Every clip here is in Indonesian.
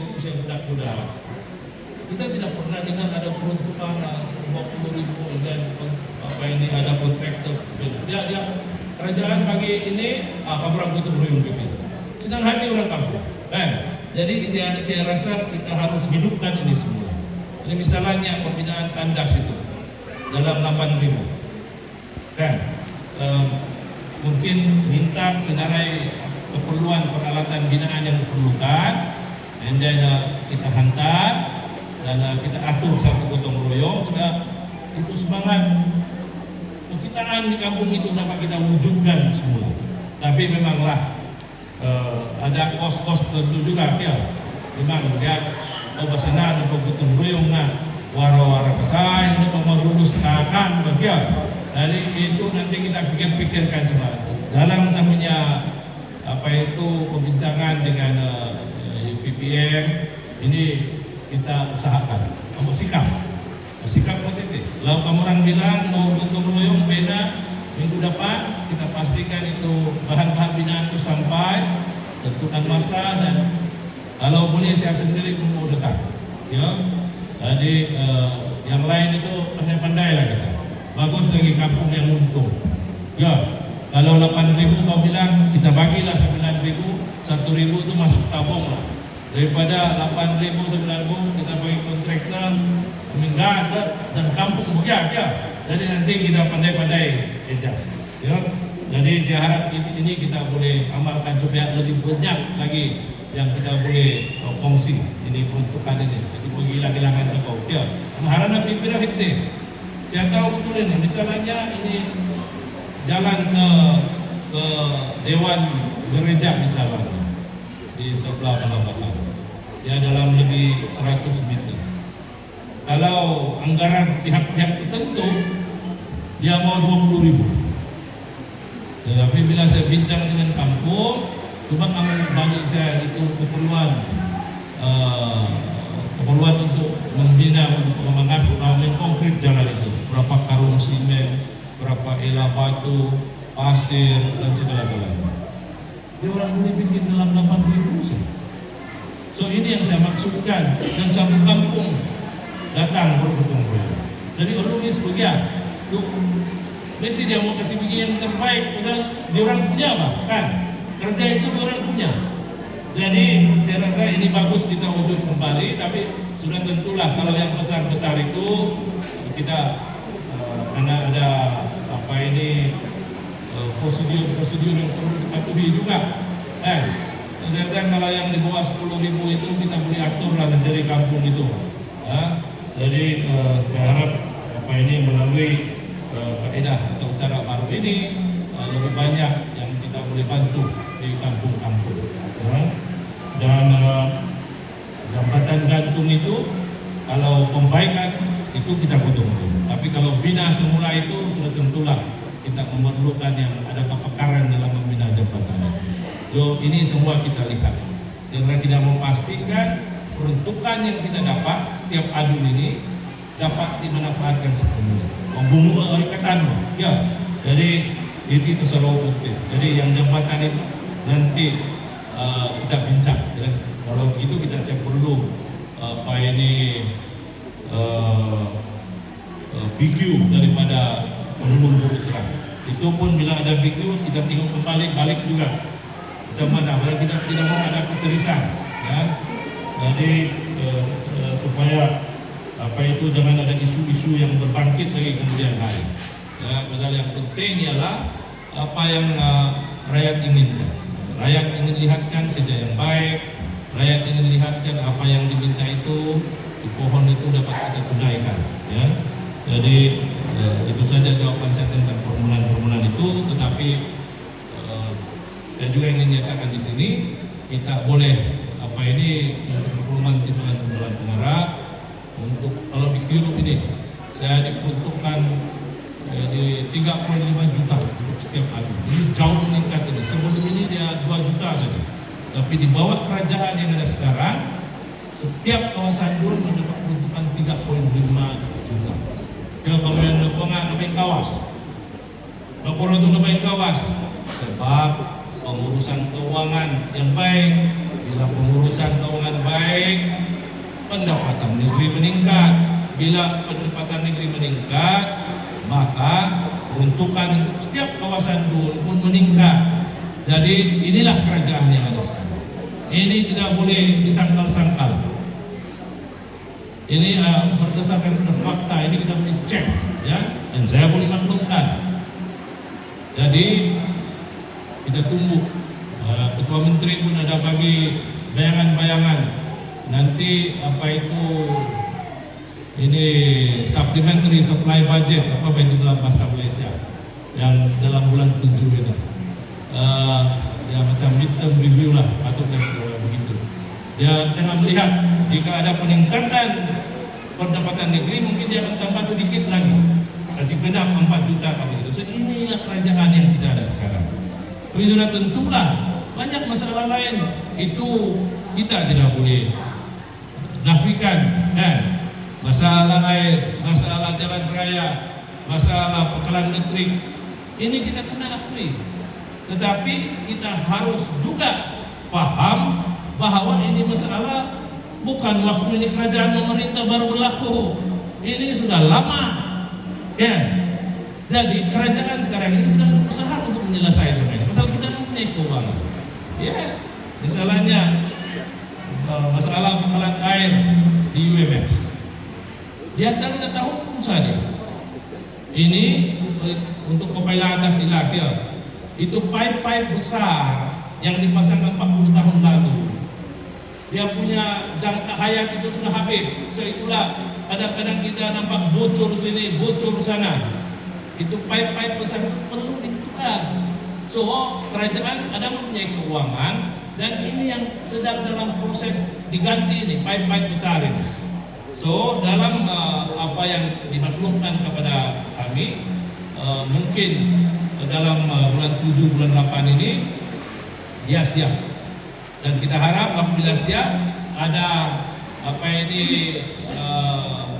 usia budak-budak. Kita tidak pernah dengar ada peruntukan uh, 50 ribu dan apa ini ada kontraktor. Dia dia kerajaan bagi ini ah, kabar butuh ruyung bikin. Senang hati orang kampung. Eh, jadi saya, saya rasa kita harus hidupkan ini semua. Ini misalnya pembinaan tandas itu dalam 8 ribu. Kan, um, mungkin minta senarai keperluan peralatan binaan yang diperlukan, uh, kita hantar dan kita atur satu gotong royong supaya itu semangat kekitaan di kampung itu dapat kita wujudkan semua. Tapi memanglah uh, ada kos-kos tertentu juga ya. Memang lihat oh basana ada gotong royong nah waro-waro kesai, ini pemerulus akan bagian. Jadi itu nanti kita pikir-pikirkan semua. Dalam samanya apa itu pembincangan dengan uh, UPPM ini kita usahakan. Kamu sikap. Sikap itu kalau kamu orang bilang mau gotong royong beda. Minggu depan kita pastikan itu bahan-bahan binaan itu sampai tentukan masa dan kalau boleh saya sendiri pun mau datang ya. Jadi eh, yang lain itu pandai-pandai lah kita. Bagus lagi kampung yang untung. Ya. Kalau 8 ribu kau bilang kita bagilah 9 ribu 1 ribu itu masuk tabung lah daripada 8 ribu 9 ribu kita bagi kontraktor ada dan kampung begitu ya jadi nanti kita pandai-pandai adjust ya. Jadi saya harap ini, kita boleh amalkan supaya lebih banyak lagi yang kita boleh uh, kongsi ini peruntukan ini. Jadi bagi lagi-langan kau ya. Hitte saya tahu betul ini misalnya ini jalan ke ke Dewan Gereja misalnya di sebelah Palembang ya dalam lebih 100 meter. Kalau anggaran pihak-pihak tertentu dia mau 20 ribu. Tetapi bila saya bincang dengan kampung cuma kamu bagi saya itu keperluan uh, keperluan untuk membina mengasuh konkret jalan itu. Berapa karung simen berapa elah batu, pasir, dan segala-galanya. Dia orang boleh bikin dalam 8 ribu sih. So ini yang saya maksudkan dan satu kampung datang royong. Jadi begitu, tuh mesti dia mau kasih begini yang terbaik, pasal dia orang punya apa, kan? Kerja itu dia orang punya. Jadi saya rasa ini bagus kita wujud kembali, tapi sudah tentulah kalau yang besar-besar itu kita uh, karena ada apa ini prosedur-prosedur yang perlu dipatuhi juga. Eh, saya kalau yang di bawah 10 ribu itu kita boleh atur lah dari kampung itu. Ya, jadi eh, saya harap apa ini melalui eh, kaidah atau cara baru ini eh, lebih banyak yang kita boleh bantu di kampung-kampung. Ya. Dan eh, jambatan gantung itu kalau pembaikan itu kita butuh. Tapi kalau bina semula itu sudah tentulah kita memerlukan yang ada kepekaran dalam membina jembatan. So ini semua kita lihat. Karena kita memastikan peruntukan yang kita dapat setiap adun ini dapat dimanfaatkan sepenuhnya. Membunuh ikatan, ya. Jadi itu itu selalu penting. Jadi yang jembatan itu nanti uh, kita bincang. Dan kalau itu kita saya perlu uh, apa ini uh, uh, BQ daripada terang. Itu pun bila ada BQ kita tengok kembali balik juga macam mana. Bila kita tidak mau ada keterisan, ya. Jadi uh, uh, supaya apa itu jangan ada isu-isu yang berbangkit lagi kemudian hari. Ya, pasal yang penting ialah apa yang uh, rakyat inginkan. Rakyat ingin lihatkan kerja yang baik, rakyat ingin lihatkan apa yang diminta itu di pohon itu dapat kita tunaikan. Ya. Jadi eh, itu saja jawaban saya tentang permohonan-permohonan itu. Tetapi eh, saya juga ingin nyatakan di sini kita boleh apa ini permohonan timbalan-timbalan pengarah untuk kalau dikirim ini saya diperuntukkan eh, di 3,5 juta untuk setiap hari. Ini jauh meningkat ini. Sebelum ini dia 2 juta saja. Tapi di bawah kerajaan yang ada sekarang, setiap kawasan dulu mendapat peruntukan 3,5 juta. Kaya kami napunga kami kawas. Napuro ito na kawas. Sebab pengurusan keuangan yang baik, Bila pengurusan keuangan baik, pendapatan negeri meningkat. Bila pendapatan negeri meningkat, maka peruntukan untuk setiap kawasan dulu pun meningkat. Jadi inilah kerajaan yang ada sekarang. Ini tidak boleh disangkal-sangkal. Ini uh, berdasarkan fakta, ini kita boleh cek, ya. Dan saya boleh maklumkan. Jadi kita tunggu. Uh, Ketua Menteri pun ada bagi bayangan-bayangan. Nanti apa itu ini supplementary supply budget apa itu dalam bahasa Malaysia yang dalam bulan tujuh ini uh, ya macam midterm review lah atau begitu dia tengah melihat jika ada peningkatan pendapatan negeri mungkin dia akan tambah sedikit lagi. Kasih genap 4 juta apa begitu. So inilah kerajaan yang kita ada sekarang. Tapi sudah tentulah banyak masalah lain. Itu kita tidak boleh nafikan kan? Masalah air, masalah jalan raya, masalah pekalan listrik. Ini kita kena akui. Tetapi kita harus juga paham bahwa ini masalah bukan waktu ini kerajaan pemerintah baru berlaku. Ini sudah lama. Ya. Jadi kerajaan sekarang ini sedang berusaha untuk menyelesaikan semuanya. Masalah kita mempunyai keuangan. Yes. Misalnya eh, masalah pekalan air di UMS di antara kita tahu pun saja. Ini eh, untuk kepailan tilapia. Itu pipe-pipe besar yang dipasang 40 tahun lalu. Dia punya jangka hayat itu sudah habis. So itulah kadang-kadang kita nampak bocor sini, bocor sana. Itu pipe-pipe besar perlu ditukar. So kerajaan ada mempunyai keuangan dan ini yang sedang dalam proses diganti ini pipe-pipe besar ini. So dalam uh, apa yang dimaklumkan kepada kami uh, mungkin dalam uh, bulan 7 bulan 8 ini dia siap dan kita harap apabila siap ada apa ini uh,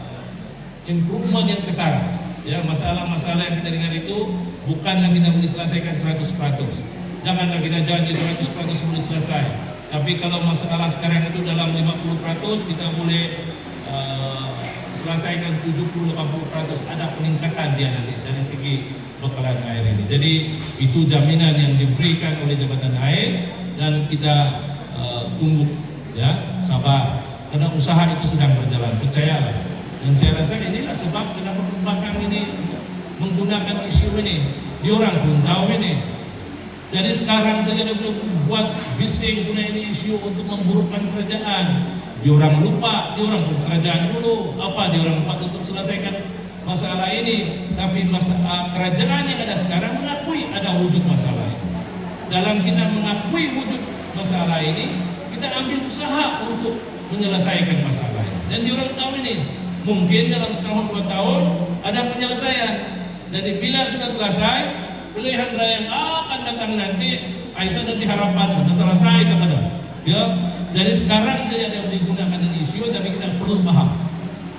improvement yang ketara ya masalah-masalah yang kita dengar itu bukanlah kita boleh selesaikan 100% janganlah kita janji 100% boleh selesai. Tapi kalau masalah sekarang itu dalam 50% kita boleh uh, selesaikan 70-80% ada peningkatan dia nanti dari segi bekalan air ini. Jadi itu jaminan yang diberikan oleh Jabatan Air dan kita tunggu ya sabar karena usaha itu sedang berjalan percayalah. Dan saya rasa inilah sebab kenapa perbankan ini menggunakan isu ini. Diorang pun tahu ini. Jadi sekarang saja dia belum buat bising punya ini isu untuk memburukkan kerajaan. Dia orang lupa, dia orang kerajaan dulu, apa dia orang lupa untuk selesaikan masalah ini. Tapi masalah kerajaan yang ada sekarang mengakui ada wujud masalah ini. Dalam kita mengakui wujud masalah ini, kita ambil usaha untuk menyelesaikan masalah. Dan dia orang tahu ini, mungkin dalam setahun dua tahun ada penyelesaian. Jadi bila sudah selesai, pilihan raya yang akan datang nanti, Aisyah dan diharapkan sudah selesai kepada Ya, jadi sekarang saja yang digunakan isu, tapi kita perlu paham.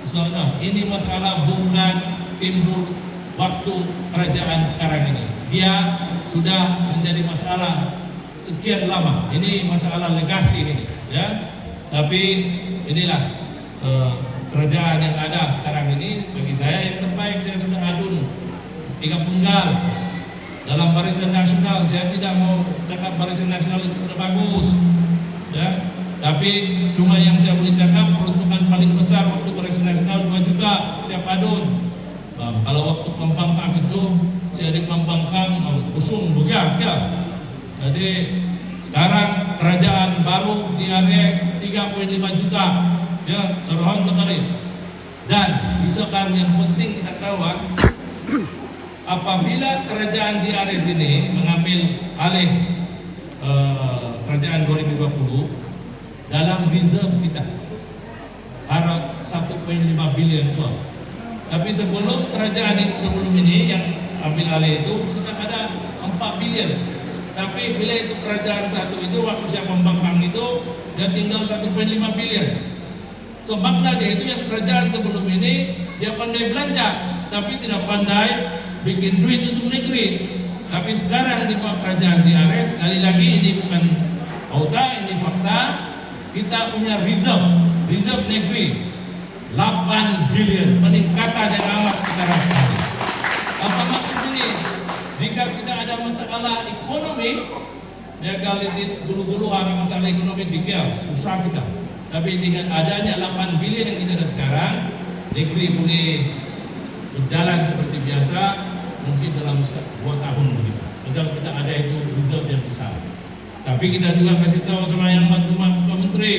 So, no, ini masalah bukan timbul waktu kerajaan sekarang ini. Dia sudah menjadi masalah sekian lama. Ini masalah legasi ini, ya. Tapi inilah uh, kerajaan yang ada sekarang ini bagi saya yang terbaik saya sudah adun tiga penggal dalam barisan nasional saya tidak mau cakap barisan nasional itu sudah bagus ya tapi cuma yang saya boleh cakap peruntukan paling besar waktu koreksi nasional 2 juta setiap adun kalau waktu pembangkang itu saya di pembangkang usung bukan ya jadi sekarang kerajaan baru TRS 3.5 juta. Ya sorohan kemarin. Dan misalkan yang penting kita tahu ah, apabila kerajaan TRS ini mengambil alih uh, kerajaan 2020 dalam reserve kita harap 1.5 bilion itu tapi sebelum kerajaan ini, sebelum ini yang ambil alih itu kita ada 4 bilion tapi bila itu kerajaan satu itu waktu saya pembangkang itu dia tinggal 1.5 bilion so makna dia itu yang kerajaan sebelum ini dia pandai belanja tapi tidak pandai bikin duit untuk negeri tapi sekarang di kerajaan TRS sekali lagi ini bukan tahu ini fakta, kita punya reserve, reserve negeri 8 bilion peningkatan yang amat kita rasakan. Apa maksud ini? Jika kita ada masalah ekonomi, ya kali di dulu-dulu ada masalah ekonomi dikit, susah kita. Tapi dengan adanya 8 bilion yang kita ada sekarang, negeri boleh berjalan seperti biasa, mungkin dalam dua tahun begitu. Misal kita ada itu reserve yang besar. Tapi kita juga kasih tahu sama yang bantu Pak Menteri,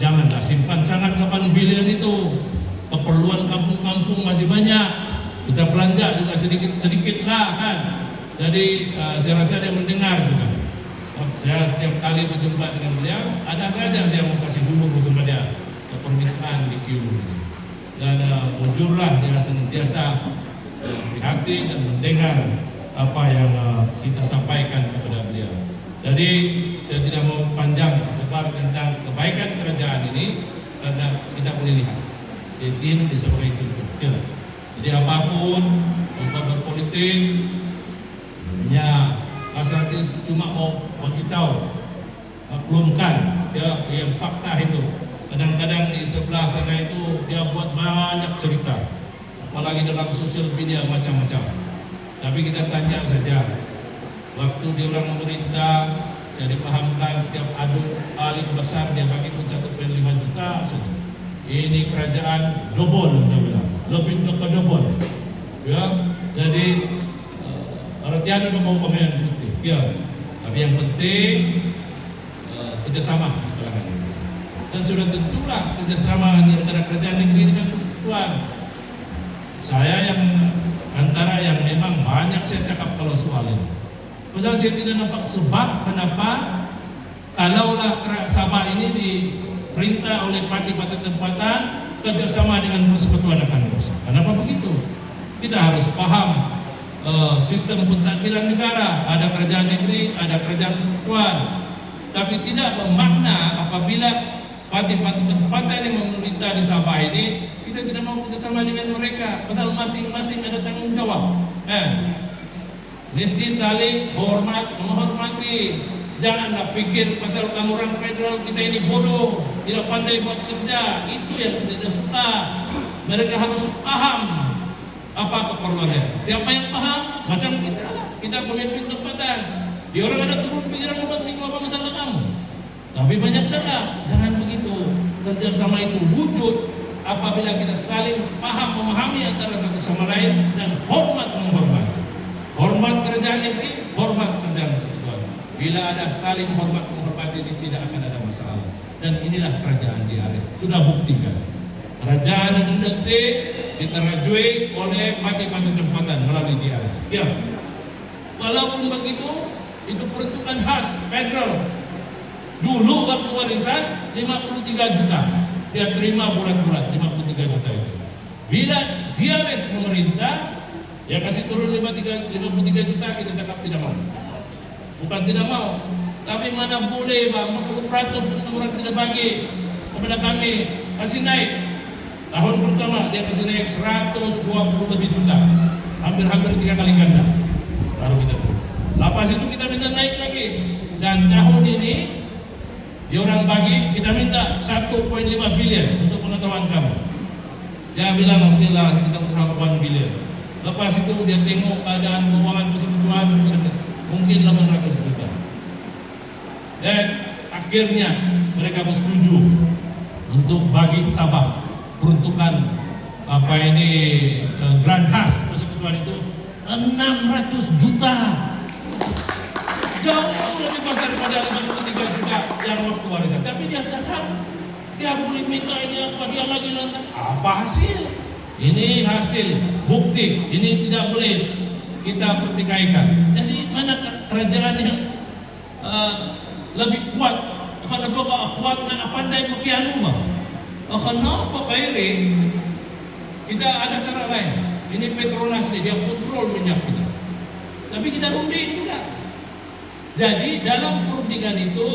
janganlah simpan sangat 8 bilion itu. Keperluan kampung-kampung masih banyak. Kita belanja juga sedikit-sedikit lah kan. Jadi uh, saya rasa dia mendengar juga. Oh, saya setiap kali berjumpa dengan beliau, ada saja saya mau kasih dulu sama dia permintaan di. Dan uh, dia senantiasa uh, prihatin dan mendengar apa yang uh, kita sampaikan kepada beliau. Jadi saya tidak mau panjang lebar tentang kebaikan kerajaan ini karena kita boleh lihat di Indonesia sebagai contoh. Ya. Jadi apa pun kita berpolitik, hanya asal cuma mau tahu maklumkan ya yang fakta itu. Kadang-kadang di sebelah sana itu dia buat banyak cerita, apalagi dalam sosial media macam-macam. Tapi kita tanya saja, waktu dia orang memerintah, saya dipahamkan setiap adu paling besar dia bagi pun 1,5 juta saja ini kerajaan double dia bilang lebih dari double ya jadi uh, artinya udah mau pemain putih ya tapi yang penting uh, kerjasama kalangan dan sudah tentulah kerjasama antara kerajaan negeri dengan persekutuan. Saya yang antara yang memang banyak saya cakap kalau soal ini. Pasal saya tidak nampak sebab kenapa kalaulah Sabah ini di perintah oleh parti-parti tempatan kerjasama dengan persekutuan akan rusak. Kenapa begitu? Kita harus paham uh, sistem pentadbiran negara. Ada kerajaan negeri, ada kerajaan persekutuan. Tapi tidak bermakna apabila parti-parti tempatan yang memerintah di Sabah ini kita tidak mau kerjasama dengan mereka. Pasal masing-masing ada tanggung jawab. Eh, mesti saling hormat, menghormati Janganlah pikir pasal kamu orang federal kita ini bodoh, tidak pandai buat kerja. Itu yang tidak suka. Mereka harus paham apa keperluannya. Siapa yang paham? Macam kita lah. Kita pemimpin tempatan. Di orang ada turun pikiran bukan bingung apa masalah kamu. Tapi banyak cakap. Jangan begitu. Kerjasama itu wujud apabila kita saling paham memahami antara satu sama lain dan hormat menghormati. Hormat kerajaan negeri, hormat kerajaan Bila ada saling hormat menghormati ini tidak akan ada masalah. Dan inilah kerajaan Jiaris. Sudah buktikan. Kerajaan Ndete diterajui oleh mati-mati tempatan melalui Jiaris. Ya. Walaupun begitu, itu peruntukan khas federal. Dulu waktu warisan 53 juta. Dia terima bulat-bulat 53 juta itu. Bila Jiaris memerintah, ya kasih turun 53, 53 juta, kita cakap tidak mau. Bukan tidak mau, tapi mana boleh bang, 40 peratus orang tidak bagi kepada kami, kasih naik. Tahun pertama dia kasih naik 120 lebih juta, hampir-hampir tiga kali ganda. Baru kita Lepas itu kita minta naik lagi. Dan tahun ini dia orang bagi kita minta 1.5 bilion untuk pengetahuan kamu. Dia bilang alhamdulillah kita bersama 1 bilion. Lepas itu dia tengok keadaan keuangan mungkin 800 juta. Dan akhirnya mereka bersetuju untuk bagi Sabah peruntukan apa ini eh, grand khas persekutuan itu 600 juta. Jauh lebih besar daripada 53 juta yang waktu warisan. Tapi dia cakap dia boleh minta ini apa dia lagi nonton. Apa hasil? Ini hasil bukti. Ini tidak boleh kita pertikaikan. Jadi mana kerajaan yang uh, lebih kuat? Kenapa kau kuat nak pandai pakai anu mah? Oh, kenapa kairi? Kita ada cara lain. Ini Petronas ni dia kontrol minyak kita. Tapi kita runding juga. Jadi dalam perundingan itu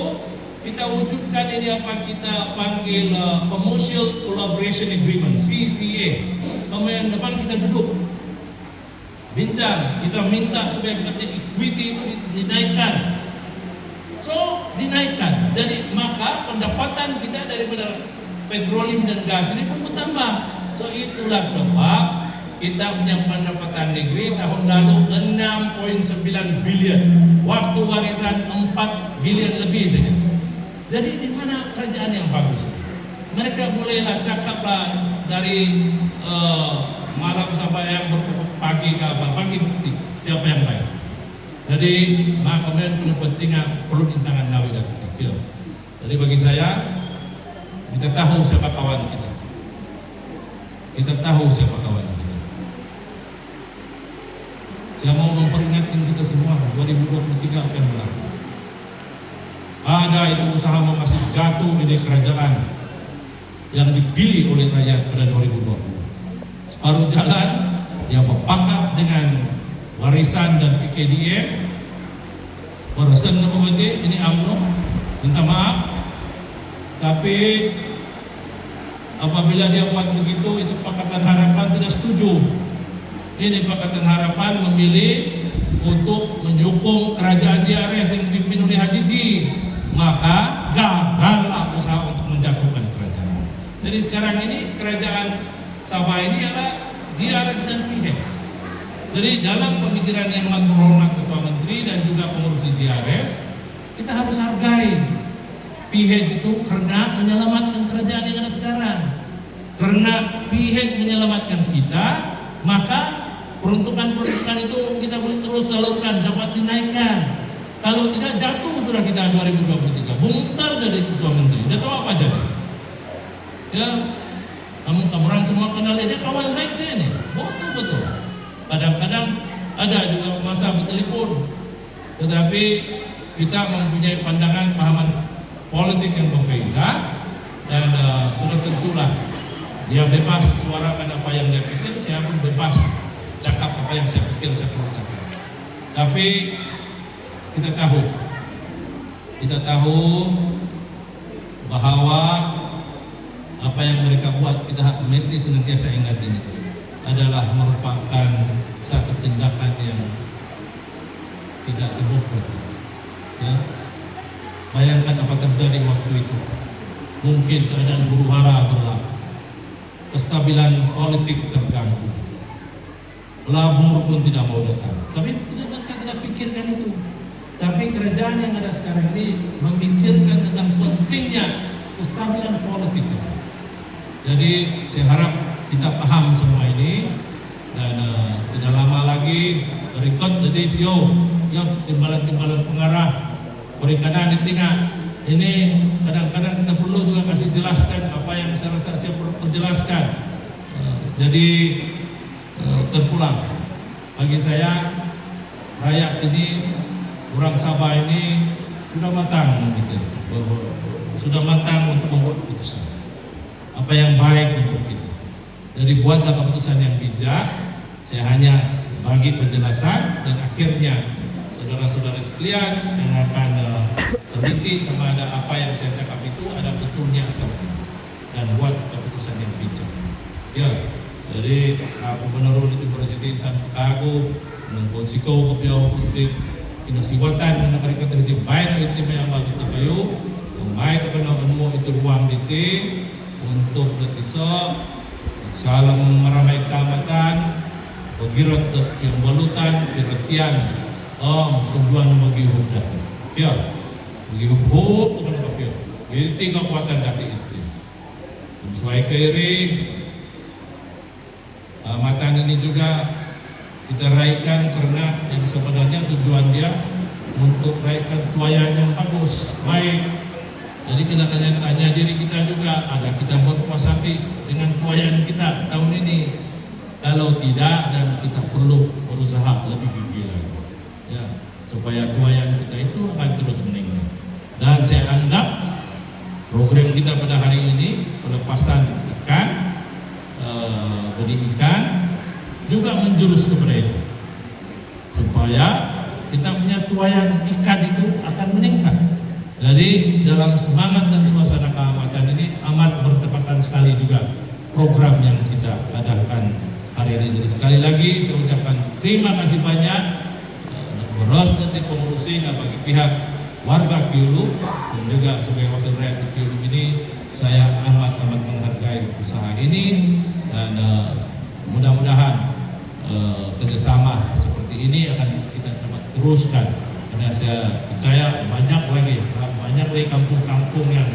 kita wujudkan ini apa kita panggil uh, Commercial Collaboration Agreement CCA. Kemudian depan kita duduk bincang, kita minta supaya kita equity itu dinaikkan So dinaikkan. Jadi maka pendapatan kita daripada petroleum dan gas ini pun bertambah. So itulah sebab kita punya pendapatan negeri tahun lalu 6.9 bilion. Waktu warisan 4 bilion lebih saja. Jadi di mana kerajaan yang bagus? Mereka bolehlah cakaplah dari uh, malam sampai yang pagi ke apa pagi bukti siapa yang baik. Jadi kemudian punya pentingnya perlu intangan nawi dan. Jadi bagi saya kita tahu siapa kawan kita. Kita tahu siapa kawan kita. Saya mau memperingatkan kita semua 2023 apa yang berlaku. Ada itu usaha mau kasih jatuh ini kerajaan yang dipilih oleh rakyat pada 2020. Separuh jalan yang berpakat dengan warisan dan PKDM warisan dan ini UMNO minta maaf. Tapi apabila dia buat begitu itu Pakatan Harapan tidak setuju. Ini Pakatan Harapan memilih untuk menyokong kerajaan DRS yang dipimpin oleh Haji Ji. Maka gagallah usaha untuk menjatuhkan jadi sekarang ini kerajaan Sabah ini adalah JRS dan PH. Jadi dalam pemikiran yang menghormat Ketua Menteri dan juga pengurus JRS, kita harus hargai PH itu karena menyelamatkan kerajaan yang ada sekarang. Karena PH menyelamatkan kita, maka peruntukan-peruntukan itu kita boleh terus salurkan, dapat dinaikkan. Kalau tidak jatuh sudah kita 2023, bongkar dari Ketua Menteri. Dia tahu apa jadi? ya kamu orang semua kenal dia kawan baik saya nih betul. Betul kadang-kadang ada juga masa bertelepon. Tetapi kita mempunyai pandangan pahaman politik yang berbeza dan uh, sudah tentulah dia bebas suarakan apa yang dia pikir saya pun bebas cakap apa yang saya pikir saya perlu cakap. Tapi kita tahu kita tahu bahwa apa yang mereka buat kita mesti senantiasa ingat ini adalah merupakan satu tindakan yang tidak demokratis. Ya. Bayangkan apa terjadi waktu itu. Mungkin keadaan guru hara berlaku. Kestabilan politik terganggu. Labur pun tidak mau datang. Tapi mereka tidak pikirkan itu. Tapi kerajaan yang ada sekarang ini memikirkan tentang pentingnya kestabilan politik itu. Jadi saya harap kita paham semua ini. Dan uh, tidak lama lagi record jadi sio ya timbalan-timbalan pengarah perikanan tengah. Ini kadang-kadang kita perlu juga kasih jelaskan apa yang saya rasa saya perlu jelaskan uh, jadi uh, terpulang. Bagi saya rakyat ini orang Sabah ini sudah matang gitu, sudah matang untuk membuat keputusan apa yang baik untuk kita. Jadi buatlah keputusan yang bijak. Saya hanya bagi penjelasan dan akhirnya saudara-saudara sekalian yang akan uh, teliti sama ada apa yang saya cakap itu ada betulnya atau tidak dan buat keputusan yang bijak. Ya, jadi aku menurut itu presiden San Kago mengkonsiko kopiau putih inasiwatan na mereka terjadi baik itu may amal kita kayo baik apa na itu ruang diti untuk besok salam meramai kamatan Begirat yang balutan Piratian Om sungguhan bagi huda. Ya Bagi hubub Bukan apa ya tiga kekuatan dari itu. Sesuai kiri Matan ini juga Kita raikan karena Yang sebenarnya tujuan dia Untuk raikan tuayan yang bagus Baik jadi kita tanya-tanya diri kita juga, ada kita berpuas hati dengan tuayan kita tahun ini. Kalau tidak dan kita perlu berusaha lebih gigih lagi. Ya, supaya tuayan kita itu akan terus meningkat. Dan saya anggap program kita pada hari ini pelepasan ikan, e, ikan juga menjurus kepada itu. Supaya kita punya tuayan ikan itu akan meningkat jadi dalam semangat dan suasana keamatan ini amat bertepatan sekali juga program yang kita adakan hari ini. Jadi sekali lagi saya ucapkan terima kasih banyak Boros nanti pengurusin bagi pihak warga Piulu dan juga sebagai wakil rakyat di Piulu ini saya amat amat menghargai usaha ini dan eh, mudah-mudahan eh, kerjasama seperti ini akan kita dapat teruskan karena saya percaya banyak lagi banyak lagi kampung-kampung yang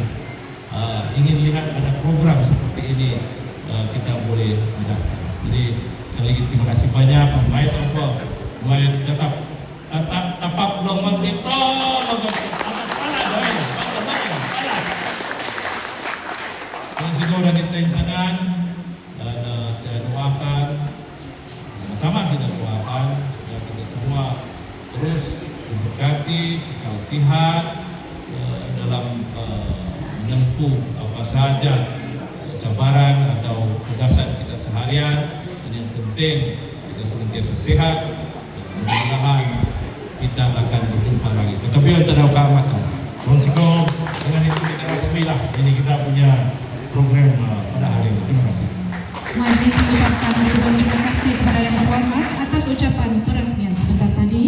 eh, ingin lihat ada program seperti ini eh, kita boleh adakan. Jadi sekali lagi terima kasih banyak. Baik apa, baik tetap tetap tapak belum salah. Dan siguro kita insanan dan eh, saya doakan sama-sama kita doakan supaya kita semua terus diberkati, kekal sehat eh, Eh, dalam eh, menempuh apa saja cabaran atau tugasan kita seharian dan yang penting kita senantiasa sehat mudah-mudahan kita akan berjumpa lagi. Tetapi antara keamatan Konsekom dengan itu kita resmilah ini kita punya program eh, pada hari ini. Terima kasih. Majlis mengucapkan ribuan terima kasih kepada yang berhormat atas ucapan peresmian sebentar tadi.